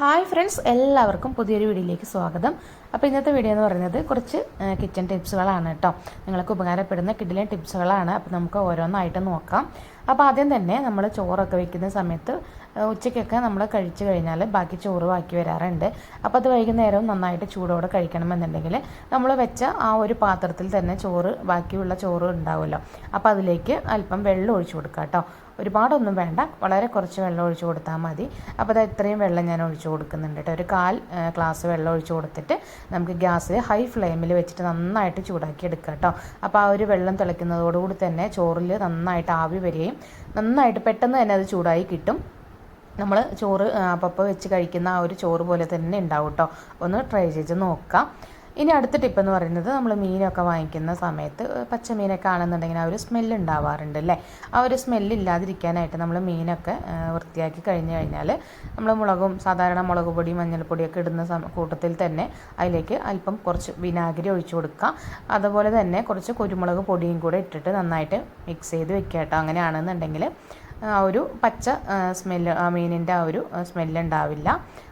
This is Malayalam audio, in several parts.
ഹായ് ഫ്രണ്ട്സ് എല്ലാവർക്കും പുതിയൊരു വീഡിയോയിലേക്ക് സ്വാഗതം. അപ്പോൾ ഇന്നത്തെ വീഡിയോ എന്ന് പറയുന്നത് കുറച്ച് കിച്ചൺ ടിപ്സുകളാണ് കേട്ടോ നിങ്ങൾക്ക് ഉപകാരപ്പെടുന്ന കിഡിലെ ടിപ്സുകളാണ്. അപ്പോൾ നമുക്ക് ഓരോന്നായിട്ട് നോക്കാം. അപ്പോൾ ആദ്യം തന്നെ നമ്മൾ ചോറൊക്കെ വെക്കുന്ന സമയത്ത് ഉച്ചയ്ക്കൊക്കെ നമ്മൾ കഴിച്ചു കഴിഞ്ഞാൽ ബാക്കി ചോറ് ബാക്കി വരാറുണ്ട്. അപ്പോൾ അത് വൈകുന്നേരവും നന്നായിട്ട് ചൂടോടെ കഴിക്കണമെന്നുണ്ടെങ്കിൽ നമ്മൾ വെച്ച ആ ഒരു പാത്രത്തിൽ തന്നെ ചോറ് ബാക്കിയുള്ള ചോറ് ഉണ്ടാവുമല്ലോ. അപ്പോൾ അതിലേക്ക് അല്പം വെള്ളം ഒഴിച്ചു കൊടുക്കുക കേട്ടോ ഒരുപാടൊന്നും വേണ്ട. വളരെ കുറച്ച് വെള്ളം ഒഴിച്ചു കൊടുത്താൽ മതി. അപ്പോൾ അത് ഇത്രയും വെള്ളം ഞാൻ ഒഴിച്ചു കൊടുക്കുന്നുണ്ട് കേട്ടോ ഒരു കാൽ ഗ്ലാസ് വെള്ളം ഒഴിച്ചു കൊടുത്തിട്ട് നമുക്ക് ഗ്യാസിൽ ഹൈ ഫ്ലെയിമിൽ വെച്ചിട്ട് നന്നായിട്ട് ചൂടാക്കി എടുക്കുക കേട്ടോ അപ്പോൾ ആ ഒരു വെള്ളം തിളയ്ക്കുന്നതോടുകൂടി തന്നെ ചോറിൽ നന്നായിട്ട് ആവി വരികയും നന്നായിട്ട് പെട്ടെന്ന് തന്നെ അത് ചൂടായി കിട്ടും. നമ്മൾ ചോറ് അപ്പപ്പോൾ വെച്ച് കഴിക്കുന്ന ആ ഒരു ചോറ് പോലെ തന്നെ ഉണ്ടാവും കേട്ടോ ഒന്ന് ട്രൈ ചെയ്ത് നോക്കാം. ഇനി അടുത്ത ടിപ്പ് എന്ന് പറയുന്നത് നമ്മൾ മീനൊക്കെ വാങ്ങിക്കുന്ന സമയത്ത് പച്ചമീനൊക്കെ ആണെന്നുണ്ടെങ്കിൽ ആ ഒരു സ്മെല്ല് ഉണ്ടാവാറുണ്ട് അല്ലേ? ആ ഒരു സ്മെല്ല് ഇല്ലാതിരിക്കാനായിട്ട് നമ്മൾ മീനൊക്കെ വൃത്തിയാക്കി കഴിഞ്ഞ് കഴിഞ്ഞാൽ നമ്മൾ മുളകും സാധാരണ മുളക് പൊടി മഞ്ഞൾപ്പൊടിയൊക്കെ ഇടുന്ന കൂട്ടത്തിൽ തന്നെ അതിലേക്ക് അല്പം കുറച്ച് വിനാഗിരി ഒഴിച്ചു കൊടുക്കുക. അതുപോലെ തന്നെ കുറച്ച് കുരുമുളക് പൊടിയും കൂടെ ഇട്ടിട്ട് നന്നായിട്ട് മിക്സ് ചെയ്ത് വെക്കുക കേട്ടോ. അങ്ങനെയാണെന്നുണ്ടെങ്കിൽ ആ ഒരു പച്ച സ്മെല്ല് ആ മീനിന്റെ ആ ഒരു സ്മെല്ല് ഉണ്ടാവില്ല.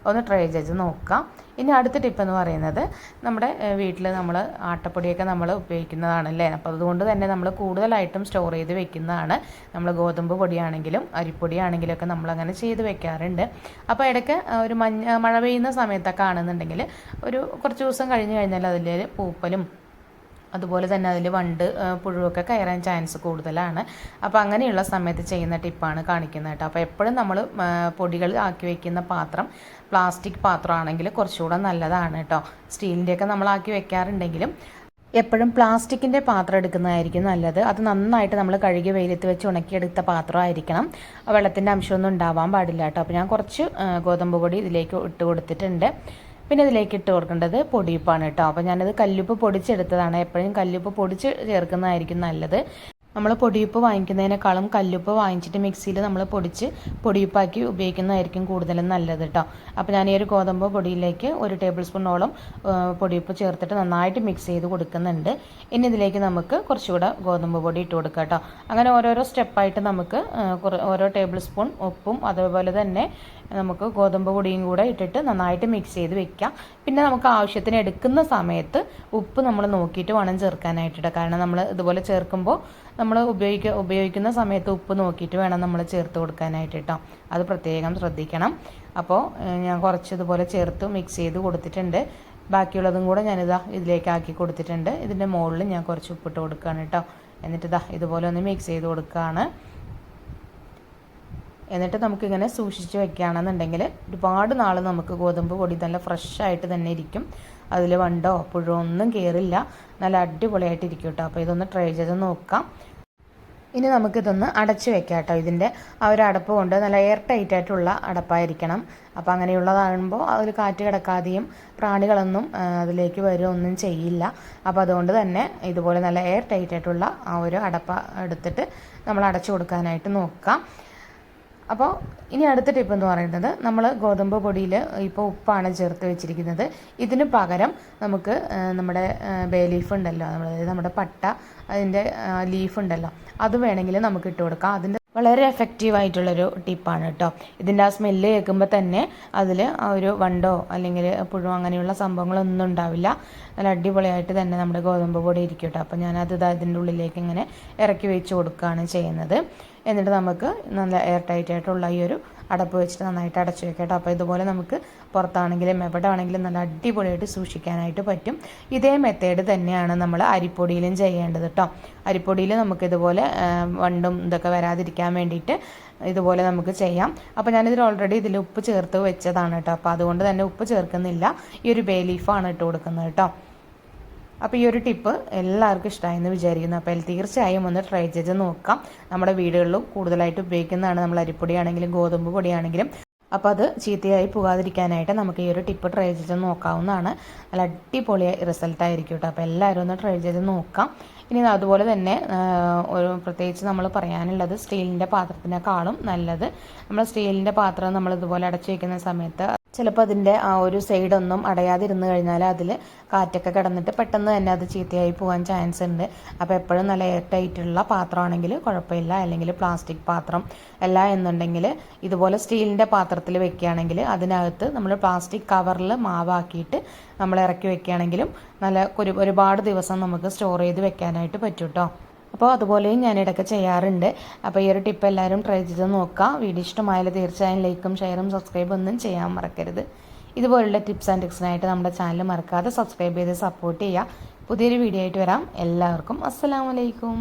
ഒന്ന് ട്രൈ ചെയ്ത് നോക്കാം. ഇനി അടുത്ത ടിപ്പ് എന്ന് പറയുന്നത് നമ്മുടെ വീട്ടിൽ നമ്മൾ ആട്ടപ്പൊടിയൊക്കെ നമ്മൾ ഉപയോഗിക്കുന്നതാണല്ലേ? അപ്പോൾ അതുകൊണ്ട് തന്നെ നമ്മൾ കൂടുതലായിട്ടും സ്റ്റോർ ചെയ്ത് വെക്കുന്നതാണ്. നമ്മൾ ഗോതമ്പ് പൊടിയാണെങ്കിലും അരിപ്പൊടിയാണെങ്കിലും ഒക്കെ നമ്മളങ്ങനെ ചെയ്ത് വെക്കാറുണ്ട്. അപ്പോൾ ഇടയ്ക്ക് ഒരു മഞ്ഞ മഴ പെയ്യുന്ന സമയത്തൊക്കെ ആണെന്നുണ്ടെങ്കിൽ ഒരു കുറച്ച് ദിവസം കഴിഞ്ഞ് കഴിഞ്ഞാൽ അതിൽ പൂപ്പലും അതുപോലെ തന്നെ അതിൽ വണ്ട് പുഴുവൊക്കെ കയറാൻ ചാൻസ് കൂടുതലാണ്. അപ്പോൾ അങ്ങനെയുള്ള സമയത്ത് ചെയ്യുന്ന ടിപ്പാണ് കാണിക്കുന്നത് കേട്ടോ. അപ്പോൾ എപ്പോഴും നമ്മൾ പൊടികൾ ആക്കി വയ്ക്കുന്ന പാത്രം പ്ലാസ്റ്റിക് പാത്രമാണെങ്കിൽ കുറച്ചുകൂടെ നല്ലതാണ് കേട്ടോ. സ്റ്റീലിന്റെയൊക്കെ നമ്മൾ ആക്കി വെക്കാറുണ്ടെങ്കിലും എപ്പോഴും പ്ലാസ്റ്റിക്കിന്റെ പാത്രം എടുക്കുന്നതായിരിക്കും നല്ലത്. അത് നന്നായിട്ട് നമ്മൾ കഴുകി വെയിലത്ത് വെച്ച് ഉണക്കിയെടുത്ത പാത്രമായിരിക്കണം. വെള്ളത്തിന്റെ അംശമൊന്നും ഉണ്ടാവാൻ പാടില്ല കേട്ടോ. അപ്പോൾ ഞാൻ കുറച്ച് ഗോതമ്പ് പൊടി ഇതിലേക്ക് ഇട്ട് കൊടുത്തിട്ടുണ്ട്. പിന്നെ ഇതിലേക്ക് ഇട്ട് കൊടുക്കേണ്ടത് പൊടിയുപ്പാണ് കേട്ടോ. അപ്പോൾ ഞാനത് കല്ലുപ്പ് പൊടിച്ചെടുത്തതാണ്. എപ്പോഴും കല്ലുപ്പ് പൊടിച്ച് ചേർക്കുന്നതായിരിക്കും നല്ലത്. നമ്മൾ പൊടിയുപ്പ് വാങ്ങിക്കുന്നതിനേക്കാളും കല്ലുപ്പ് വാങ്ങിച്ചിട്ട് മിക്സിയിൽ നമ്മൾ പൊടിച്ച് പൊടിയുപ്പാക്കി ഉപയോഗിക്കുന്നതായിരിക്കും കൂടുതലും നല്ലത് കേട്ടോ അപ്പോൾ ഞാൻ ഈ ഒരു ഗോതമ്പ് പൊടിയിലേക്ക് ഒരു ടേബിൾ സ്പൂണോളം പൊടിയുപ്പ് ചേർത്തിട്ട് നന്നായിട്ട് മിക്സ് ചെയ്ത് കൊടുക്കുന്നുണ്ട്. ഇനി ഇതിലേക്ക് നമുക്ക് കുറച്ചുകൂടെ ഗോതമ്പ് പൊടി ഇട്ട് കൊടുക്കാം കേട്ടോ അങ്ങനെ ഓരോരോ സ്റ്റെപ്പായിട്ട് നമുക്ക് ഓരോ ടേബിൾ സ്പൂൺ ഉപ്പും അതേപോലെ തന്നെ നമുക്ക് ഗോതമ്പ് പൊടിയും കൂടെ ഇട്ടിട്ട് നന്നായിട്ട് മിക്സ് ചെയ്ത് വെക്കാം. പിന്നെ നമുക്ക് ആവശ്യത്തിന് എടുക്കുന്ന സമയത്ത് ഉപ്പ് നമ്മൾ നോക്കിയിട്ട് വേണം ചേർക്കാനായിട്ട് ട്ടോ. കാരണം നമ്മൾ ഇതുപോലെ ചേർക്കുമ്പോൾ നമ്മൾ ഉപയോഗിക്ക ഉപയോഗിക്കുന്ന സമയത്ത് ഉപ്പ് നോക്കിയിട്ട് വേണം നമ്മൾ ചേർത്ത് കൊടുക്കാനായിട്ട് കേട്ടോ അത് പ്രത്യേകം ശ്രദ്ധിക്കണം. അപ്പോൾ ഞാൻ കുറച്ചതുപോലെ ചേർത്ത് മിക്സ് ചെയ്ത് കൊടുത്തിട്ടുണ്ട്. ബാക്കിയുള്ളതും കൂടെ ഞാനിതാ ഇതിലേക്ക് ആക്കി കൊടുത്തിട്ടുണ്ട്. ഇതിന്റെ മുകളിൽ ഞാൻ കുറച്ച് ഉപ്പിട്ട് കൊടുക്കുകയാണ് കേട്ടോ എന്നിട്ട് ഇതാ ഇതുപോലെ ഒന്ന് മിക്സ് ചെയ്ത് കൊടുക്കുകയാണ് എന്നിട്ട് നമുക്കിങ്ങനെ സൂക്ഷിച്ച് വെക്കുകയാണെന്നുണ്ടെങ്കിൽ ഒരുപാട് നാൾ നമുക്ക് ഗോതമ്പ് പൊടി നല്ല ഫ്രഷ് ആയിട്ട് തന്നെ ഇരിക്കും. അതിൽ വണ്ടോ പുഴോ ഒന്നും കയറില്ല നല്ല അടിപൊളിയായിട്ട് ഇരിക്കും കേട്ടോ അപ്പോൾ ഇതൊന്ന് ട്രൈ ചെയ്ത് നോക്കാം. ഇനി നമുക്കിതൊന്ന് അടച്ച് വെക്കാം കേട്ടോ ഇതിന്റെ ആ ഒരു അടപ്പ് കൊണ്ട് നല്ല എയർ ടൈറ്റ് ആയിട്ടുള്ള അടപ്പായിരിക്കണം. അപ്പോൾ അങ്ങനെയുള്ളതാകുമ്പോൾ അതിൽ കാറ്റ് കിടക്കാതെയും പ്രാണികളൊന്നും അതിലേക്ക് വരിക ഒന്നും ചെയ്യില്ല. അപ്പോൾ അതുകൊണ്ട് തന്നെ ഇതുപോലെ നല്ല എയർ ടൈറ്റ് ആയിട്ടുള്ള ആ ഒരു അടപ്പ എടുത്തിട്ട് നമ്മൾ അടച്ചു കൊടുക്കാനായിട്ട് നോക്കാം. അപ്പോൾ ഇനി അടുത്ത ടിപ്പ് എന്ന് പറയുന്നത് നമ്മൾ ഗോതമ്പ് പൊടിയിൽ ഇപ്പോൾ ഉപ്പാണ് ചേർത്ത് വെച്ചിരിക്കുന്നത്. ഇതിന് പകരം നമുക്ക് നമ്മുടെ ബേ ലീഫ് ഉണ്ടല്ലോ. അതായത് നമ്മുടെ പട്ട അതിന്റെ ലീഫ് ഉണ്ടല്ലോ. അത് വേണമെങ്കിൽ നമുക്ക് ഇട്ട് കൊടുക്കാം. അതിന്റെ വളരെ എഫക്റ്റീവ് ആയിട്ടുള്ളൊരു ടിപ്പാണ് കേട്ടോ ഇതിന്റെ ആ സ്മെല്ല് കേൾക്കുമ്പോൾ തന്നെ അതിൽ ഒരു വണ്ടോ അല്ലെങ്കിൽ പുഴു അങ്ങനെയുള്ള സംഭവങ്ങളൊന്നും ഉണ്ടാവില്ല. നല്ല അടിപൊളിയായിട്ട് തന്നെ നമ്മുടെ ഗോതമ്പ് പൊടി ഇരിക്കും കേട്ടോ അപ്പോൾ ഞാനത് ഇതാ ഇതിന്റെ ഉള്ളിലേക്ക് ഇങ്ങനെ ഇറക്കി വെച്ച് കൊടുക്കുകയാണ് ചെയ്യുന്നത്. എന്നിട്ട് നമുക്ക് നല്ല എയർ ടൈറ്റ് ആയിട്ടുള്ള ഈ ഒരു അടപ്പ് വെച്ചിട്ട് നന്നായിട്ട് അടച്ചു വെക്കാം കേട്ടോ. അപ്പോൾ ഇതുപോലെ നമുക്ക് പുറത്താണെങ്കിലും എവിടെ ആണെങ്കിലും നല്ല അടിപൊളിയായിട്ട് സൂക്ഷിക്കാനായിട്ട് പറ്റും. ഇതേ മെത്തേഡ് തന്നെയാണ് നമ്മൾ അരിപ്പൊടിയിലും ചെയ്യേണ്ടത് കേട്ടോ. അരിപ്പൊടിയിൽ നമുക്ക് ഇതുപോലെ വണ്ടും ഇതൊക്കെ വരാതിരിക്കാൻ വേണ്ടിയിട്ട് ഇതുപോലെ നമുക്ക് ചെയ്യാം. അപ്പോൾ ഞാനിതിൽ ഓൾറെഡി ഇതിൽ ഉപ്പ് ചേർത്ത് വെച്ചതാണ് കേട്ടോ. അപ്പോൾ അതുകൊണ്ട് തന്നെ ഉപ്പ് ചേർക്കുന്നില്ല. ഈ ഒരു ബേ ലീഫാണ് ഇട്ട് കൊടുക്കുന്നത് കേട്ടോ. അപ്പോൾ ഈ ഒരു ടിപ്പ് എല്ലാവർക്കും ഇഷ്ടമായെന്ന് വിചാരിക്കുന്നു. അപ്പോൾ തീർച്ചയായും ഒന്ന് ട്രൈ ചെയ്ത് നോക്കാം. നമ്മുടെ വീടുകളിലും കൂടുതലായിട്ട് ഉപയോഗിക്കുന്നതാണ് നമ്മൾ അരിപ്പൊടിയാണെങ്കിലും ഗോതമ്പ് പൊടിയാണെങ്കിലും. അപ്പോൾ അത് ചീത്തയായി പോകാതിരിക്കാനായിട്ട് നമുക്ക് ഈ ഒരു ടിപ്പ് ട്രൈ ചെയ്ത് നോക്കാവുന്നതാണ്. നല്ല അടിപൊളി റിസൾട്ട് ആയിരിക്കും കേട്ടോ അപ്പോൾ എല്ലാവരും ഒന്ന് ട്രൈ ചെയ്ത് നോക്കാം. ഇനി അതുപോലെ തന്നെ ഒരു പ്രത്യേകിച്ച് നമ്മൾ പറയാനുള്ളത് സ്റ്റീലിന്റെ പാത്രത്തിനേക്കാളും നല്ലത്. നമ്മൾ സ്റ്റീലിന്റെ പാത്രം നമ്മൾ ഇതുപോലെ അടച്ചു വയ്ക്കുന്ന സമയത്ത് ചിലപ്പോൾ അതിന്റെ ആ ഒരു സൈഡൊന്നും അടയാതിരുന്ന് കഴിഞ്ഞാൽ അതിൽ കാറ്റൊക്കെ കിടന്നിട്ട് പെട്ടെന്ന് തന്നെ അത് ചീത്തയായി പോകാൻ ചാൻസ് ഉണ്ട്. അപ്പോൾ എപ്പോഴും നല്ല എയർ ടൈറ്റുള്ള പാത്രമാണെങ്കിൽ കുഴപ്പമില്ല. അല്ലെങ്കിൽ പ്ലാസ്റ്റിക് പാത്രം അല്ല എന്നുണ്ടെങ്കിൽ ഇതുപോലെ സ്റ്റീലിന്റെ പാത്രത്തിൽ വെക്കുകയാണെങ്കിൽ അതിനകത്ത് നമ്മൾ പ്ലാസ്റ്റിക് കവറിൽ മാവാക്കിയിട്ട് നമ്മൾ ഇറക്കി വെക്കുകയാണെങ്കിലും നല്ല ഒരു ഒരുപാട് ദിവസം നമുക്ക് സ്റ്റോർ ചെയ്ത് വെക്കാനായിട്ട് പറ്റും കേട്ടോ അപ്പോൾ അതുപോലെയും ഞാൻ ഇടയ്ക്ക് ചെയ്യാറുണ്ട്. അപ്പോൾ ഈ ഒരു ടിപ്പ് എല്ലാവരും ട്രൈ ചെയ്ത് നോക്കുക. വീഡിയോ ഇഷ്ടമായാലും തീർച്ചയായും ലൈക്കും ഷെയറും സബ്സ്ക്രൈബ് ഒന്നും ചെയ്യാൻ മറക്കരുത്. ഇതുപോലുള്ള ടിപ്സ് ആൻഡ് ടിക്സിനായിട്ട് നമ്മുടെ ചാനൽ മറക്കാതെ സബ്സ്ക്രൈബ് ചെയ്ത് സപ്പോർട്ട് ചെയ്യുക. പുതിയൊരു വീഡിയോ ആയിട്ട് വരാം. എല്ലാവർക്കും അസ്സലാമലൈക്കും